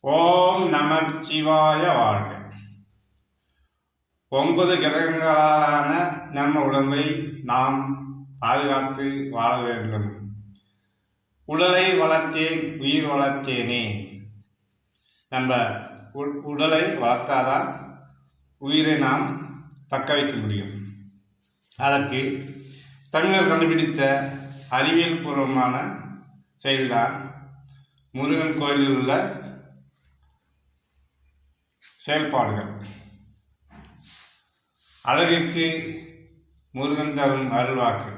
ஓம் நமச்சிவாய வாழ்க. ஒன்பது கிரகங்களான நம்ம உடம்பை நாம் பாதுகாத்து வாழ வேண்டும். உடலை வளர்த்தேன் உயிர் வளர்த்தேனே. நம்ம உடலை வளர்த்தாதான் உயிரை நாம் தக்க வைக்க முடியும். அதற்கு தமிழர் கண்டுபிடித்த அறிவியல் பூர்வமான செயல்தான் முருகன் கோயிலில் உள்ள செயல்பாடுகள். அழகுக்கு முருகன் தரும் அருள்வாக்கு.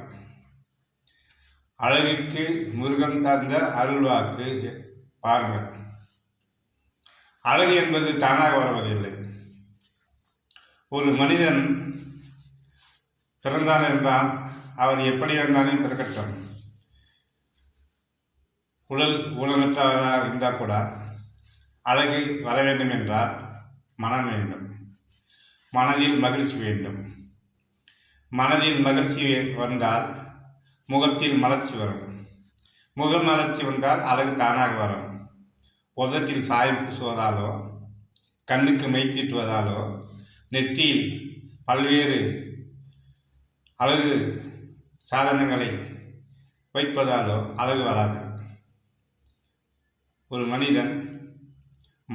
அழகுக்கு முருகன் தந்த அருள்வாக்கு பாருங்கள். அழகு என்பது தானாக வருவதில்லை. ஒரு மனிதன் பிறந்தான் என்றால் அவர் எப்படி வேண்டாலும் பிறக்கட்டும். உடல் ஊனமற்றவராக இருந்தால் கூட அழகு வர வேண்டும் என்றால் மனம் வேண்டும். மனதில் மகிழ்ச்சி வேண்டும். மனதில் மகிழ்ச்சி வந்தால் முகத்தில் மலர்ச்சி வரும். முக மலர்ச்சி வந்தால் அழகு தானாக வரும். உதட்டில் சாயம் பூசுவதாலோ கண்ணுக்கு மை தீட்டுவதாலோ நெற்றியில் பல்வேறு அழகு சாதனங்களை வைப்பதாலோ அழகு வராது. ஒரு மனிதன்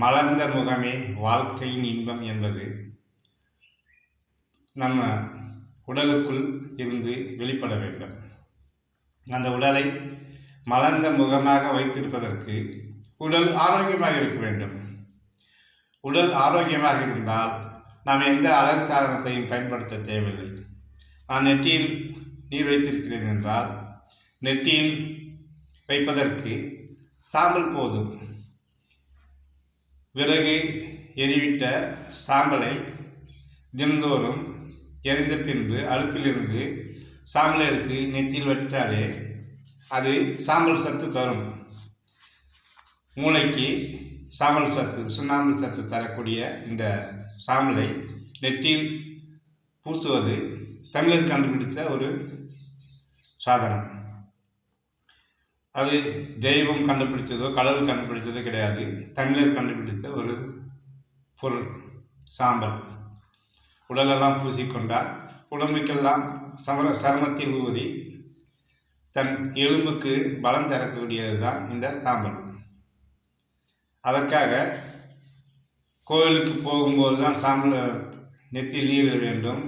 மலர்ந்த முகமே வாழ்க்கையின் இன்பம் என்பது நம்ம உடலுக்குள் இருந்து வெளிப்பட வேண்டும். அந்த உடலை மலர்ந்த முகமாக வைத்திருப்பதற்கு உடல் ஆரோக்கியமாக இருக்க வேண்டும். உடல் ஆரோக்கியமாக இருந்தால் நாம் எந்த அழகு சாதனத்தையும் பயன்படுத்த தேவையில்லை. நான் நெற்றியில் நீர் வைத்திருக்கிறேன் என்றால் நெற்றியில் வைப்பதற்கு சாம்பல் போதும். விறகு எரிவிட்ட சாம்பலை தினந்தோறும் எரிந்த பின்பு அடுப்பிலிருந்து சாம்பலை எடுத்து நெத்தியில் வற்றாலே அது சாம்பல் சத்து தரும். மூளைக்கு சாம்பல் சத்து சுண்ணாம்பு சத்து தரக்கூடிய இந்த சாம்பலை நெற்றியில் பூசுவது தமிழர் கண்டுபிடித்த ஒரு சாதனம். அது தெய்வம் கண்டுபிடித்ததோ கடவுள் கண்டுபிடித்ததோ கிடையாது. தமிழர் கண்டுபிடித்த ஒரு பொருள் சாம்பல். உடலெல்லாம் பூசிக்கொண்டால் உடம்புக்கெல்லாம் சமர சருமத்தில் ஊதி தன் எலும்புக்கு பலம் தரக்கூடியது தான் இந்த சாம்பல். அதற்காக கோயிலுக்கு போகும்போது தான் சாம்பல் நெத்தியில் நீரிட வேண்டும்.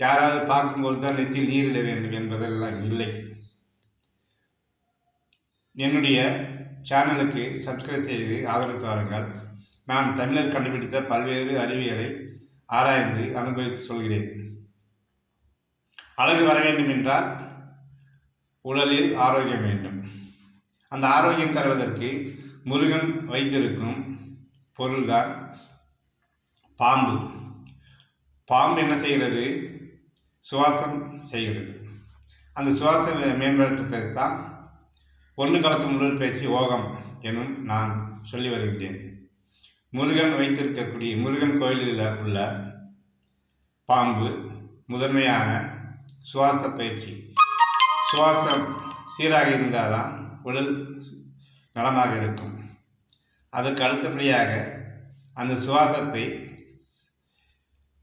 யாராவது பார்க்கும்போது தான் நெத்தியில் நீரிட வேண்டும் என்பதெல்லாம் இல்லை. என்னுடைய சேனலுக்கு சப்ஸ்கிரைப் செய்து ஆதரவு தாருங்கள். நான் தமிழர் கண்டுபிடித்த பல்வேறு அறிவியலை ஆராய்ந்து அனுபவித்து சொல்கிறேன். அழகு வர வேண்டும் என்றால் உடலில் ஆரோக்கியம் வேண்டும். அந்த ஆரோக்கியம் தருவதற்கு முருகன் வைத்திருக்கும் பொருள்தான் பாம்பு. பாம்பு என்ன செய்கிறது? சுவாசம் செய்கிறது. அந்த சுவாசம் மேம்படுத்துறதுக்கு தான் ஒன்று கலக்கும் உடற்பயிற்சி ஓகம் எனும் நான் சொல்லி வருகின்றேன். முருகன் வைத்திருக்கக்கூடிய முருகன் கோயிலில் உள்ள பாம்பு முதன்மையான சுவாச பயிற்சி. சுவாசம் சீராக இருந்தால் தான் உடல் நலமாக இருக்கும். அதுக்கு அடுத்தபடியாக அந்த சுவாசத்தை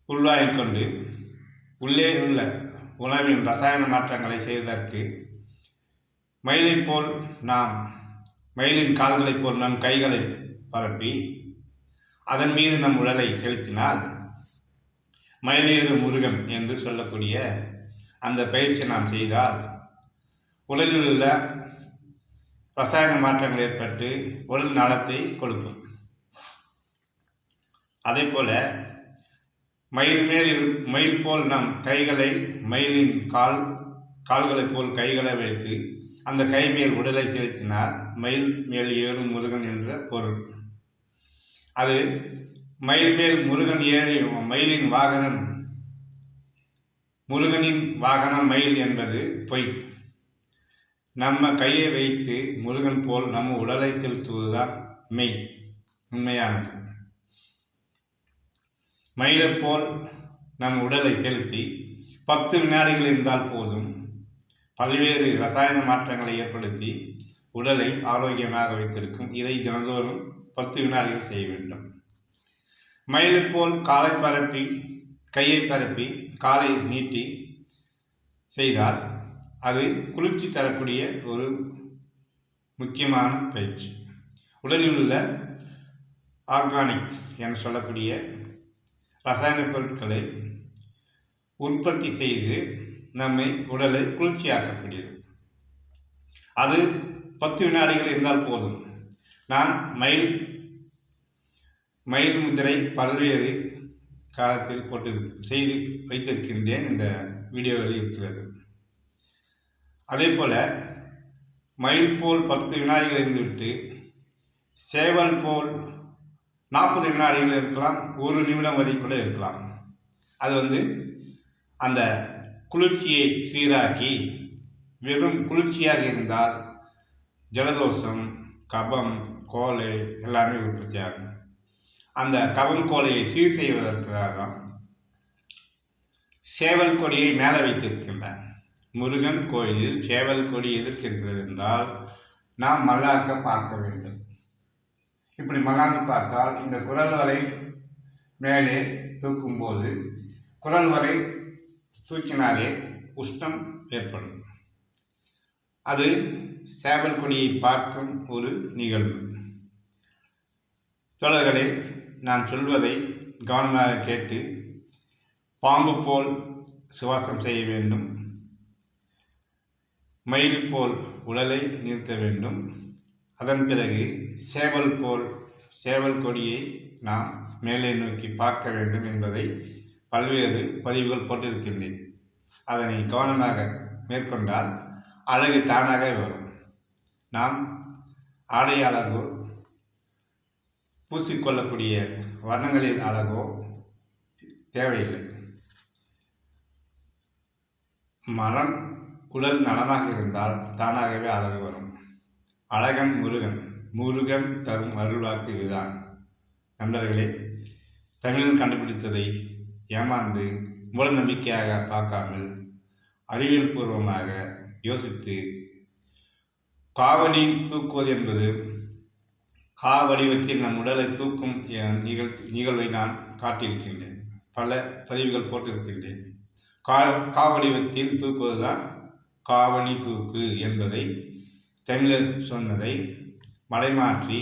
உள்வாங்கிக் கொண்டு உள்ளே உள்ள உணவின் ரசாயன மாற்றங்களை செய்வதற்கு மயிலைப் போல் நாம் மயிலின் கால்களைப் போல் நம் கைகளை பரப்பி அதன் மீது நம் உடலை செலுத்தினால் மயிலேறு முருகன் என்று சொல்லக்கூடிய அந்த பயிற்சி நாம் செய்தால் உடலில் உள்ள ரசாயன மாற்றங்கள் ஏற்பட்டு உடல் நலத்தை கொடுக்கும் அதே போல மயில் மேல் இரு மயில் போல் நம் கைகளை மயிலின் கால் கால்களைப் போல் கைகளை வைத்து அந்த கை மேல் உடலை செலுத்தினால் மயில் மேல் ஏறும் முருகன் என்ற பொருள். அது மயில் மேல் முருகன் ஏறி மயிலின் வாகனம் முருகனின் வாகனம் மயில் என்பது பொய். நம்ம கையை வைத்து முருகன் போல் நம்ம உடலை செலுத்துவதுதான் மெய். உண்மையானது. மயிலைப் போல் நம் உடலை செலுத்தி பத்து வினாடிகள் இருந்தால் போதும். பல்வேறு ரசாயன மாற்றங்களை ஏற்படுத்தி உடலை ஆரோக்கியமாக வைத்திருக்கும் இதை தினந்தோறும் பத்து வினாடிகள் செய்ய வேண்டும். மயிலை போல் காலை பரப்பி கையை பரப்பி காலை நீட்டி செய்தால் அது குளிர்ச்சி தரக்கூடிய ஒரு முக்கியமான பயிற்சி. உடலில் உள்ள ஆர்கானிக் என சொல்லக்கூடிய ரசாயன பொருட்களை உற்பத்தி செய்து நம்மை உடலை குளிர்ச்சியாக்கக்கூடியது. அது பத்து வினாடிகள் இருந்தால் போதும். நான் மயில் மயில் முத்திரை பல்வேறு காலத்தில் போட்டு செய்து வைத்திருக்கின்றேன் இந்த வீடியோவில் இருக்கிறது அதே போல் மயில் போல் பத்து வினாடிகள் இருந்துவிட்டு சேவல் போல் நாற்பது வினாடிகள் இருக்கலாம் ஒரு நிமிடம் வரை கூட இருக்கலாம். அது வந்து அந்த குளிர்ச்சியை சீராக்கி வெறும் குளிர்ச்சியாக இருந்தால் ஜலதோஷம் கபம் கோலை எல்லாமே உற்பத்தி ஆகும் அந்த கபம் கோலையை சீர் செய்வதற்காக சேவல் கொடியை மேலே வைத்திருக்கின்றார் முருகன் கோயிலில் சேவல் கொடி எதிர்க்கின்றது என்றால் நாம் மல்லாக்க பார்க்க வேண்டும். இப்படி மல்லாந்து பார்த்தால் இந்த குரல் வரை மேலே தூக்கும்போது குரல் வரை தூக்கினாலே உஷ்ணம் ஏற்படும். அது சேவல் கொடியை பார்க்கும் ஒரு நிகழ்வு. தோழர்களே நான் சொல்வதை கவனமாக கேட்டு பாம்பு போல் சுவாசம் செய்ய வேண்டும். மயில் போல் உடலை நிறுத்த வேண்டும். அதன் பிறகு சேவல் போல் சேவல் கொடியை நாம் மேலே நோக்கி பார்க்க வேண்டும் என்பதை பல்வேறு பதிவுகள் போட்டிருக்கின்றேன். அதனை கவனமாக மேற்கொண்டால் அழகு தானாக வரும். நாம் ஆடை அழகோ பூசிக்கொள்ளக்கூடிய வர்ணங்களின் அழகோ தேவையில்லை. மனம் உடல் நலமாக இருந்தால் தானாகவே அழகு வரும். அழகன் முருகன் முருகன் தரும் அருள்வாக்கு இதுதான். நண்பர்களே தமிழன் கண்டுபிடித்ததை ஏமாந்து மூட நம்பிக்கையாக பார்க்காமல் அறிவியல் பூர்வமாக யோசித்து காவடி தூக்குவது என்பது கா வடிவத்தில் நம் உடலை தூக்கும் நிகழ் நிகழ்வை நான் காட்டியிருக்கின்றேன். பல பதிவுகள் போட்டிருக்கின்றேன். கா கா வடிவத்தில் தூக்குவதுதான் காவணி தூக்கு என்பதை தமிழர் சொன்னதை மலைமாற்றி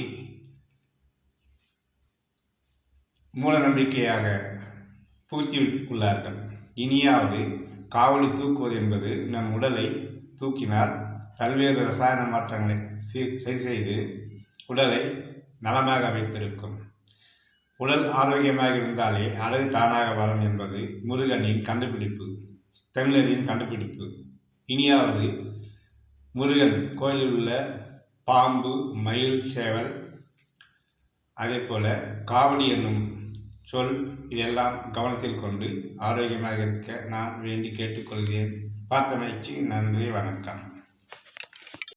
மூட நம்பிக்கையாக புகுத்தி இனியாவது காவடி தூக்குவது என்பது நம் உடலை தூக்கினால் பல்வேறு ரசாயன மாற்றங்களை சரி செய்து உடலை நலமாக வைத்திருக்கும். உடல் ஆரோக்கியமாக இருந்தாலே அழகு தானாக வரும் என்பது முருகனின் கண்டுபிடிப்பு தமிழரின் கண்டுபிடிப்பு. இனியாவது முருகன் கோயிலில் உள்ள பாம்பு மயில் சேவல் அதே போல காவடி என்னும் சொல் இதெல்லாம் கவனத்தில் கொண்டு ஆரோக்கியமாக இருக்க நான் வேண்டி கேட்டுக்கொள்கிறேன். பார்த்தமைக்கு நன்றி வணக்கம்.